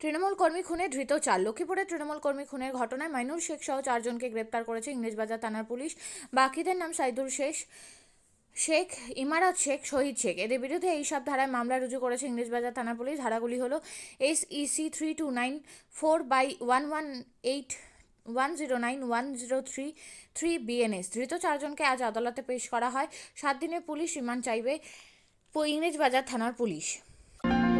তৃণমূল কর্মী খুনে ধৃত চার লক্ষ্মীপুরে তৃণমূল কর্মী খুনের ঘটনায় মাইনুল শেখ সহ চারজনকে গ্রেপ্তার করেছে ইংরেজবাজার থানার পুলিশ। বাকিদের নাম সাইদুল শেষ শেখ, ইমারত শেখ, শহীদ শেখ। এদের বিরুদ্ধে এই সব ধারায় মামলা রুজু করেছে ইংরেজবাজার থানা পুলিশ। ধারাগুলি হলো S EC three two nine four by one one eight one zero nine one zero three three BNS ধৃত চারজনকে আজ আদালতে পেশ করা হয়। সাত দিনের পুলিশ রিমান্ড চাইবে ইংরেজবাজার থানার পুলিশ।